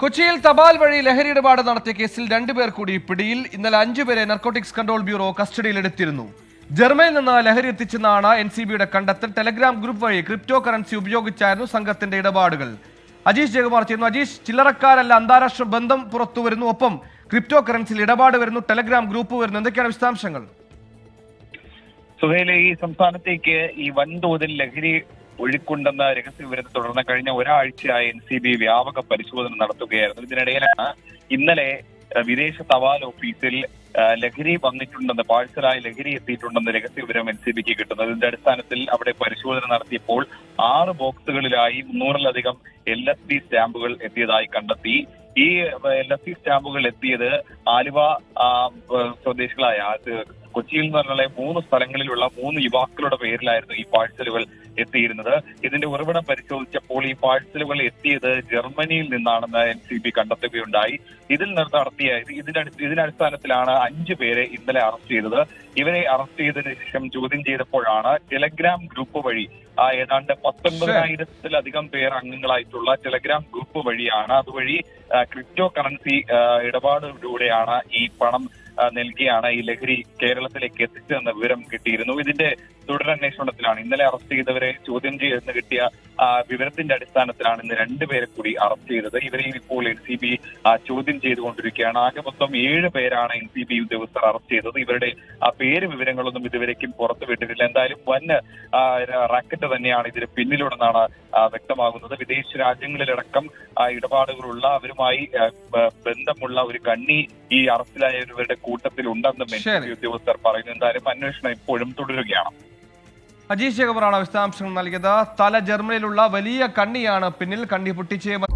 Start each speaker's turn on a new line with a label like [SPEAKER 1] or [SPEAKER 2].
[SPEAKER 1] കൊച്ചിയിൽ തപാൽ വഴി ലഹരി ഇടപാട് നടത്തിയ കേസിൽ രണ്ടുപേർ കൂടി പിടിയിൽ. ഇന്നലെ അഞ്ചുപേരെ നർക്കോട്ടിക്സ് കൺട്രോൾ ബ്യൂറോ കസ്റ്റഡിയിലെടുത്തിരുന്നു. ജർമ്മനിയിൽ നിന്ന് ലഹരി എത്തിച്ചെന്നാണ് എൻ സി ബിയുടെ കണ്ടെത്തൽ. ടെലഗ്രാം ഗ്രൂപ്പ് വഴി ക്രിപ്റ്റോ കറൻസി ഉപയോഗിച്ചായിരുന്നു സംഘത്തിന്റെ ഇടപാടുകൾ. അജീഷ് ജയകുമാർ ചെയ്യുന്നു. അജീഷ് ചില്ലറക്കാരല്ല അന്താരാഷ്ട്ര ബന്ധം പുറത്തു വരുന്നു ഒപ്പം ക്രിപ്റ്റോ കറൻസിയിൽ ഇടപാട് വരുന്നു. ടെലഗ്രാം ഗ്രൂപ്പ് വരുന്നു. എന്തൊക്കെയാണ് വിശദാംശങ്ങൾ?
[SPEAKER 2] സുഹേലെ ഈ സംസ്ഥാനത്തേക്ക് ഈ വൻതോതിൽ ലഹരി ഒഴുക്കുണ്ടെന്ന രഹസ്യ വിവരത്തെ തുടർന്ന് കഴിഞ്ഞ ഒരാഴ്ചയായി എൻ സി ബി വ്യാപക പരിശോധന നടത്തുകയായിരുന്നു. ഇതിനിടയിലാണ് ഇന്നലെ വിദേശ തപാൽ ഓഫീസിൽ ലഹരി വന്നിട്ടുണ്ടെന്ന് പാഴ്സലായി ലഹരി എത്തിയിട്ടുണ്ടെന്ന് രഹസ്യ വിവരം എൻ സി ബിക്ക് കിട്ടുന്നത്. ഇതിന്റെ അടിസ്ഥാനത്തിൽ അവിടെ പരിശോധന നടത്തിയപ്പോൾ ആറ് ബോക്സുകളിലായി മുന്നൂറിലധികം എൽ എസ് ഡി സ്റ്റാമ്പുകൾ എത്തിയതായി കണ്ടെത്തി. ഈ എൽ എസ് ഡി സ്റ്റാമ്പുകൾ എത്തിയത് ആലുവ സ്വദേശികളായ കൊച്ചിയിൽ നിന്ന് പറഞ്ഞാൽ മൂന്ന് സ്ഥലങ്ങളിലുള്ള മൂന്ന് യുവാക്കളുടെ പേരിലായിരുന്നു ഈ പാഴ്സലുകൾ എത്തിയിരുന്നത്. ഇതിന്റെ ഉറവിടം പരിശോധിച്ചപ്പോൾ ഈ പാഴ്സലുകൾ എത്തിയത് ജർമ്മനിയിൽ നിന്നാണെന്ന് എൻ സി ബി കണ്ടെത്തുകയുണ്ടായി. ഇതിൽ നിന്ന് നടത്തിയ ഇത് ഇതിനടി ഇതിനടിസ്ഥാനത്തിലാണ് അഞ്ചു പേരെ ഇന്നലെ അറസ്റ്റ് ചെയ്തത്. ഇവരെ അറസ്റ്റ് ചെയ്തതിനു ശേഷം ചോദ്യം ചെയ്തപ്പോഴാണ് ടെലഗ്രാം ഗ്രൂപ്പ് വഴി ആ ഏതാണ്ട് പത്തൊൻപതിനായിരത്തിലധികം പേർ അംഗങ്ങളായിട്ടുള്ള ടെലഗ്രാം ഗ്രൂപ്പ് വഴിയാണ്. അതുവഴി ക്രിപ്റ്റോ കറൻസി ഇടപാടിലൂടെയാണ് ഈ പണം നൽകിയാണ് ഈ ലഹരി കേരളത്തിലേക്ക് എത്തിച്ചതെന്ന വിവരം കിട്ടിയിരുന്നു. ഇതിന്റെ തുടരന്വേഷണത്തിലാണ് ഇന്നലെ അറസ്റ്റ് ചെയ്തവരെ ചോദ്യം ചെയ്തെന്ന് കിട്ടിയ വിവരത്തിന്റെ അടിസ്ഥാനത്തിലാണ് ഇന്ന് രണ്ടുപേരെ കൂടി അറസ്റ്റ് ചെയ്തത്. ഇവരെയും ഇപ്പോൾ എൻ സി ബി ചോദ്യം ചെയ്തുകൊണ്ടിരിക്കുകയാണ്. ആകെ മൊത്തം ഏഴ് പേരാണ് എൻ സി ബി ഉദ്യോഗസ്ഥർ അറസ്റ്റ് ചെയ്തത്. ഇവരുടെ പേര് വിവരങ്ങളൊന്നും ഇതുവരേക്കും പുറത്തു വിട്ടിട്ടില്ല. എന്തായാലും വൻ റാക്കറ്റ് തന്നെയാണ് ഇതിന് പിന്നിലുണ്ടെന്നാണ് വ്യക്തമാകുന്നത്. വിദേശ രാജ്യങ്ങളിലടക്കം ഇടപാടുകളുള്ള അവരുമായി ബന്ധമുള്ള ഒരു കണ്ണി ഈ അറസ്റ്റിലായവരുടെ കൂട്ടത്തിൽ ഉണ്ടെന്നും എൻ സി ബി ഉദ്യോഗസ്ഥർ പറയുന്നു. എന്തായാലും അന്വേഷണം ഇപ്പോഴും തുടരുകയാണ്.
[SPEAKER 1] അജീഷ് ശേഖറാണ് വിശദാംശങ്ങൾ നൽകിയത് തല ജർമ്മനിയിലുള്ള വലിയ കണ്ണിയാണ് പിന്നിൽ കണ്ണി പൊട്ടിച്ച്